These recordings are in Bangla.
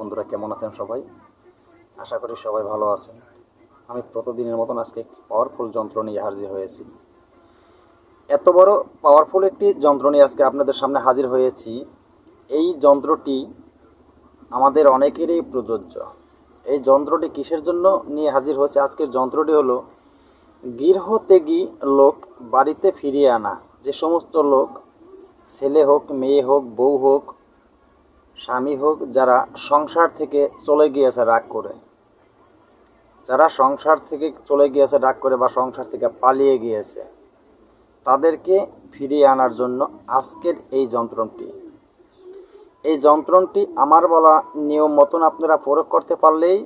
বন্ধুরা কেমন আছেন সবাই? আশা করি সবাই ভালো আছেন। আমি প্রতিদিনের মতন আজকে একটি পাওয়ারফুল যন্ত্র নিয়ে হাজির হয়েছি। এত বড় পাওয়ারফুল একটি যন্ত্র নিয়ে আজকে আপনাদের সামনে হাজির হয়েছি। এই যন্ত্রটি আমাদের অনেকেরই প্রযোজ্য। এই যন্ত্রটি কিসের জন্য নিয়ে হাজির হয়েছে? আজকের যন্ত্রটি হলো গৃহত্যাগী লোক বাড়িতে ফিরিয়ে আনা। যে সমস্ত লোক ছেলে হোক, মেয়ে হোক, বউ হোক স্বামী হোক যারা সংসার থেকে চলে গিয়েছে রাগ করে। যারা সংসার থেকে চলে গিয়েছে রাগ করে বা সংসার থেকে পালিয়ে গিয়েছে, তাদেরকে ফিরিয়ে আনার জন্য আজকের এই যন্ত্রণটি। এই যন্ত্রণটি আমার বলা নিয়ম মতন আপনারা প্রয়োগ করতে পারলেই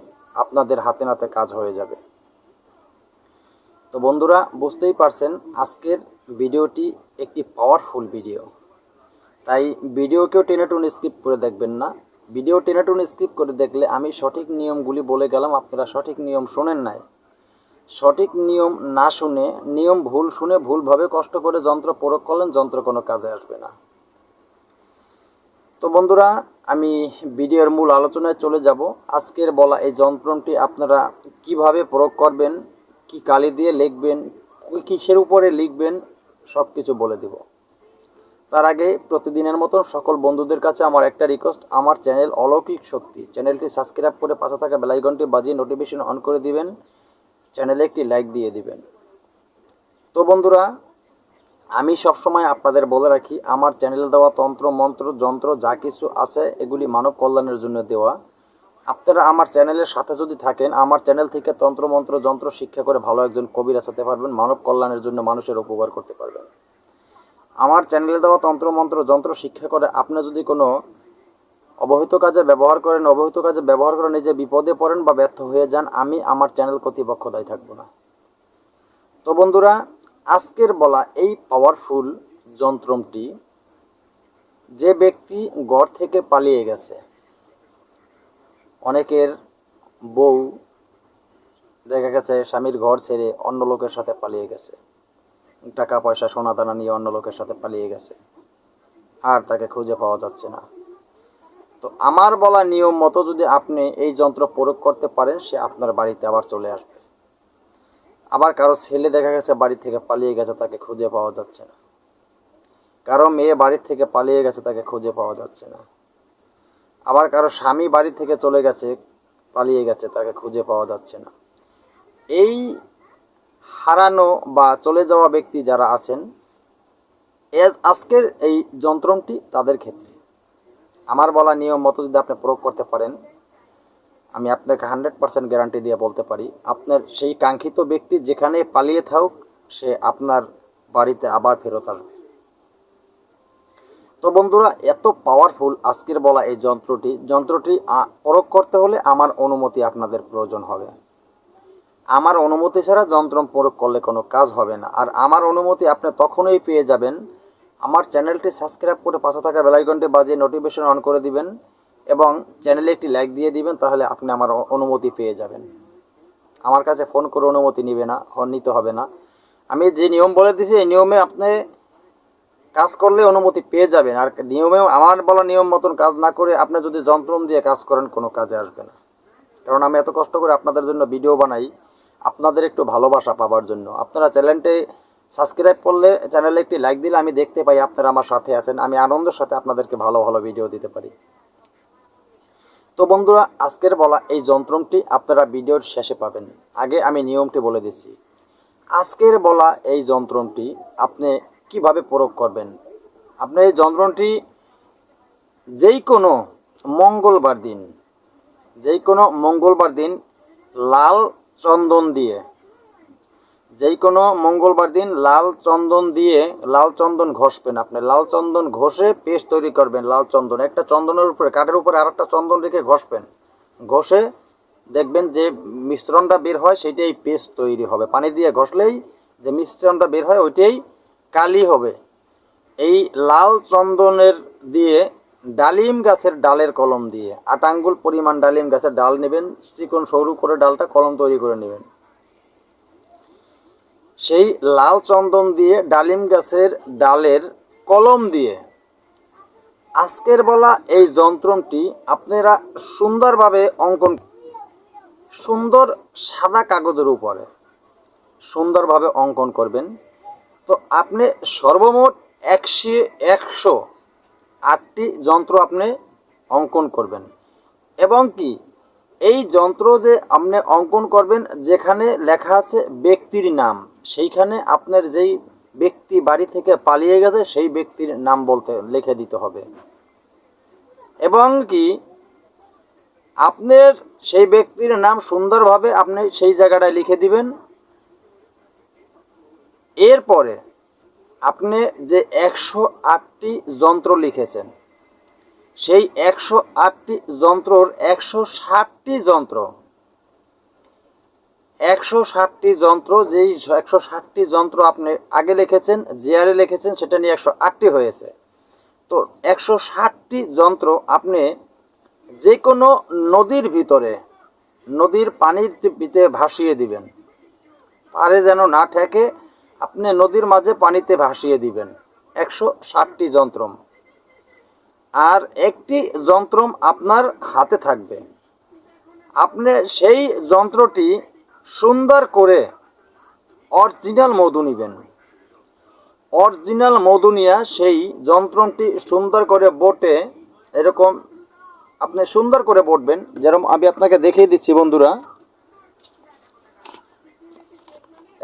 আপনাদের হাতে নাতে কাজ হয়ে যাবে। তো বন্ধুরা, বুঝতেই পারছেন আজকের ভিডিওটি একটি পাওয়ারফুল ভিডিও তাই ভিডিওকেও টেনে টুনে স্কিপ করে দেখবেন না। ভিডিও টেনে টুনে স্কিপ করে দেখলে আমি সঠিক নিয়মগুলি বলে গেলাম, আপনারা সঠিক নিয়ম শোনেন নাই। সঠিক নিয়ম না শুনে, নিয়ম ভুল শুনে ভুলভাবে কষ্ট করে যন্ত্র প্রয়োগ করলেন, যন্ত্র কোনো কাজে আসবে না। তো বন্ধুরা, আমি ভিডিওর মূল আলোচনায় চলে যাব। আজকের বলা এই যন্ত্রটি আপনারা কীভাবে প্রয়োগ করবেন, কি কালি দিয়ে লিখবেন কিসের উপরে লিখবেন সব কিছু বলে দেব। তার আগে প্রতিদিনের মতো সকল বন্ধুদের কাছে আমার একটা রিকোয়েস্ট আমার চ্যানেল অলৌকিক শক্তি। চ্যানেলটি সাবস্ক্রাইব করে পাশে থাকা বেলাইকনটি বাজিয়ে নোটিফিকেশন অন করে দিবেন। চ্যানেলে একটি লাইক দিয়ে দিবেন। তো বন্ধুরা, আমি সবসময় আপনাদের বলে রাখি, আমার চ্যানেলে দেওয়া তন্ত্র, মন্ত্র, যন্ত্র, যা কিছু আছে, এগুলি মানব কল্যাণের জন্য দেওয়া। আপনারা আমার চ্যানেলের সাথে যদি থাকেন, আমার চ্যানেল থেকে তন্ত্র, মন্ত্র, যন্ত্র শিক্ষা করে ভালো একজন কবিরাজ হতে পারবেন, মানব কল্যাণের জন্য মানুষের উপকার করতে পারবেন। আমার চ্যানেলে দেওয়া তন্ত্র, মন্ত্র, যন্ত্র শিক্ষা করে আপনি যদি কোনো অবহিত কাজে ব্যবহার করেন, অবহিত কাজে ব্যবহার করে নিজে বিপদে পড়েন বা ব্যর্থ হয়ে যান, আমি আমার চ্যানেল কর্তৃপক্ষ দায়ী থাকব না। তো বন্ধুরা, আজকের বলা এই পাওয়ারফুল যন্ত্রটি যে ব্যক্তি ঘর থেকে পালিয়ে গেছে, অনেকের বউ দেখা গেছে স্বামীর ঘর ছেড়ে অন্য লোকের সাথে পালিয়ে গেছে। টাকা পয়সা সোনা দানা নিয়ে অন্য লোকের সাথে পালিয়ে গেছে। আর তাকে খুঁজে পাওয়া যাচ্ছে না। তো আমার বলা নিয়ম মতো যদি আপনি এই যন্ত্র প্রয়োগ করতে পারেন, সে আপনার বাড়িতে আবার চলে আসবে। আবার কারও ছেলে দেখা গেছে বাড়ি থেকে পালিয়ে গেছে, তাকে খুঁজে পাওয়া যাচ্ছে না। কারও মেয়ে বাড়ির থেকে পালিয়ে গেছে, তাকে খুঁজে পাওয়া যাচ্ছে না। আবার কারও স্বামী বাড়ি থেকে চলে গেছে, পালিয়ে গেছে, তাকে খুঁজে পাওয়া যাচ্ছে না। এই হারানো বা চলে যাওয়া ব্যক্তি যারা আছেন আজকের এই যন্ত্রটি তাদের ক্ষেত্রে। আমার বলা নিয়ম মতো যদি আপনি প্রয়োগ করতে পারেন, আমি আপনাকে হান্ড্রেড পার্সেন্ট গ্যারান্টি দিয়ে বলতে পারি, আপনার সেই কাঙ্ক্ষিত ব্যক্তি যেখানে পালিয়ে থাকুক, সে আপনার বাড়িতে আবার ফেরত আসবে। তো বন্ধুরা, এত পাওয়ারফুল আজকের বলা এই যন্ত্রটি যন্ত্রটি প্রয়োগ করতে হলে আমার অনুমতি আপনাদের প্রয়োজন হবে। আমার অনুমতি ছাড়া যন্ত্র প্রয়োগ করলে কোনো কাজ হবে না। আর আমার অনুমতি আপনি তখনই পেয়ে যাবেন। আমার চ্যানেলটি সাবস্ক্রাইব করে পাশে থাকা বেলাইকনটি বাজিয়ে নোটিফিকেশন অন করে দিবেন এবং চ্যানেলে একটি লাইক দিয়ে দিবেন তাহলে আপনি আমার অনুমতি পেয়ে যাবেন। আমার কাছে ফোন করে অনুমতি নিবে না নিতে হবে না। আমি যে নিয়ম বলে দিয়েছি এই নিয়মে আপনি কাজ করলে অনুমতি পেয়ে যাবেন। আর নিয়মে আমার বলা নিয়ম মতন কাজ না করে আপনি যদি যন্ত্র দিয়ে কাজ করেন, কোনো কাজে আসবে না। কারণ আমি এত কষ্ট করে আপনাদের জন্য ভিডিও বানাই। আপনাদের একটু ভালোবাসা পাওয়ার জন্য। আপনারা চ্যানেলটি সাবস্ক্রাইব করলে, চ্যানেলে একটি লাইক দিলে আমি দেখতে পাই আপনারা আমার সাথে আছেন। আমি আনন্দের সাথে আপনাদেরকে ভালো ভালো ভিডিও দিতে পারি। তো বন্ধুরা, আজকের বলা এই যন্ত্রটি আপনারা ভিডিওর শেষে পাবেন। আগে আমি নিয়মটি বলে দিচ্ছি। আজকের বলা এই যন্ত্রটি আপনি কীভাবে প্রয়োগ করবেন? আপনি এই যন্ত্রটি যেই কোনো মঙ্গলবার দিন যেই কোনো মঙ্গলবার দিন লাল চন্দন দিয়ে। যেই কোনো মঙ্গলবার দিন লাল চন্দন দিয়ে লাল চন্দন ঘষবেন আপনি। লাল চন্দন ঘষে পেস্ট তৈরি করবেন লাল চন্দন। একটা চন্দনের উপরে, কাঠের উপরে আর একটা চন্দন রেখে ঘষবেন। ঘষে দেখবেন যে মিশ্রণটা বের হয় সেটাই পেস্ট তৈরি হবে। পানি দিয়ে ঘষলেই যে মিশ্রণটা বের হয়, ওইটাই কালি হবে। এই লাল চন্দনের দিয়ে ডালিম গাছের ডালের কলম দিয়ে আট আঙ্গুল পরিমাণ ডালিম গাছের ডাল নেবেন, চিকন সরু করে ডালটা কলম তৈরি করে নেবেন। সেই লাল চন্দন দিয়ে ডালিম গাছের ডালের কলম দিয়ে আজকের বলা এই যন্ত্রটি আপনারা সুন্দরভাবে অঙ্কন সুন্দর সাদা কাগজের উপরে সুন্দরভাবে অঙ্কন করবেন। তো আপনি সর্বমোট একশো একশো আটটি যন্ত্র আপনি অঙ্কন করবেন। এবং কি, এই যন্ত্র যে আপনি অঙ্কন করবেন, যেখানে লেখা আছে ব্যক্তির নাম, সেইখানে আপনার যেই ব্যক্তি বাড়ি থেকে পালিয়ে গেছে, সেই ব্যক্তির নাম বলতে, লিখে দিতে হবে। এবং কি, আপনার সেই ব্যক্তির নাম সুন্দরভাবে আপনি সেই জায়গাটায় লিখে দিবেন। এরপরে আপনি যে একশো আটটি যন্ত্র লিখেছেন, সেই একশো আটটি যন্ত্রর একশো ষাটটি যন্ত্র, একশো ষাটটি যন্ত্র, যেই একশো ষাটটি যন্ত্র আপনি আগে লিখেছেন, জিয়ারে লিখেছেন, সেটা নিয়ে একশো আটটি হয়েছে। তো একশো ষাটটি যন্ত্র আপনি যে কোনো নদীর ভিতরে, নদীর পানির ভিতরে ভাসিয়ে দিবেন, পারে যেন না ঠেকে আপনি নদীর মাঝে পানিতে ভাসিয়ে দিবেন। একশো ষাটটি যন্ত্রম। আর একটি যন্ত্রম আপনার হাতে থাকবে। আপনি সেই যন্ত্রটি সুন্দর করে অরিজিনাল মধু নেবেন। অরিজিনাল মধু নিয়ে সেই যন্ত্রটি সুন্দর করে বোটে। এরকম আপনি সুন্দর করে বটবেন। যেরকম আমি আপনাকে দেখিয়ে দিচ্ছি বন্ধুরা।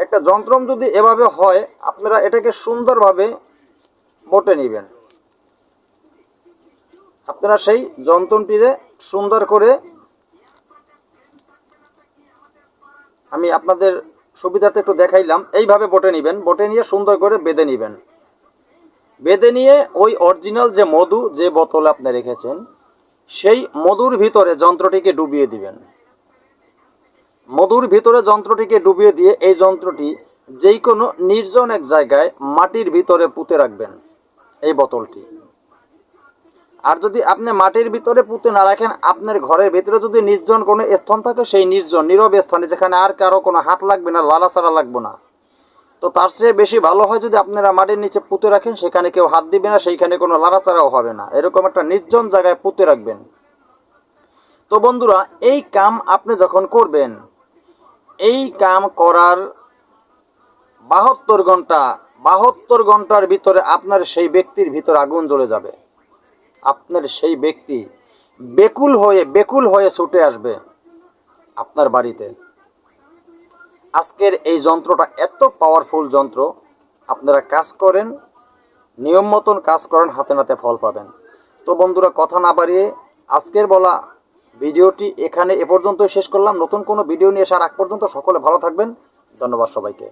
একটা যন্ত্রম যদি এভাবে হয়, আপনারা এটাকে সুন্দরভাবে বটে নেবেন। আপনারা সেই যন্ত্রটিরে সুন্দর করে আমি আপনাদের সুবিধার্থে একটু দেখাইলাম। এইভাবে বটে নেবেন বটে নিয়ে সুন্দর করে বেঁধে নেবেন। বেঁধে নিয়ে ওই অরিজিনাল যে মধু, যে বোতলে আপনি রেখেছেন, সেই মধুর ভিতরে যন্ত্রটিকে ডুবিয়ে দিবেন। মধুর ভিতরে যন্ত্রটিকে ডুবিয়ে দিয়ে এই যন্ত্রটি যেই কোনো নির্জন এক জায়গায় মাটির ভিতরে পুঁতে রাখবেন, এই বোতলটি। আর যদি আপনি মাটির ভিতরে পুঁতে না রাখেন, আপনার ঘরের ভিতরে যদি নির্জন কোনো স্থান থাকে, সেই নির্জন, নীরব স্থানে যেখানে আর কারও কোনো হাত লাগবে না লালাচাড়া লাগবে না। তো তার চেয়ে বেশি ভালো হয় যদি আপনারা মাটির নিচে পুঁতে রাখেন, সেখানে কেউ হাত দিবে না, সেইখানে কোনো লাড়াচাড়াও হবে না। এরকম একটা নির্জন জায়গায় পুঁতে রাখবেন। তো বন্ধুরা, এই কাম আপনি যখন করবেন এই কাম করার বাহাত্তর ঘণ্টা, বাহাত্তর ঘণ্টার ভিতরে আপনার সেই ব্যক্তির ভিতর আগুন জ্বলে যাবে। আপনার সেই ব্যক্তি বেকুল হয়ে বেকুল হয়ে ছুটে আসবে আপনার বাড়িতে। আজকের এই যন্ত্রটা এত পাওয়ারফুল যন্ত্র, আপনারা কাজ করেন, নিয়ম মতন কাজ করেন, হাতে নাতে ফল পাবেন। তো বন্ধুরা, কথা না বাড়িয়ে আজকের বলা ভিডিওটি এখানে এ পর্যন্ত শেষ করলাম। নতুন কোনো ভিডিও নিয়ে আসার আগ পর্যন্ত সকলে ভালো থাকবেন। ধন্যবাদ সবাইকে।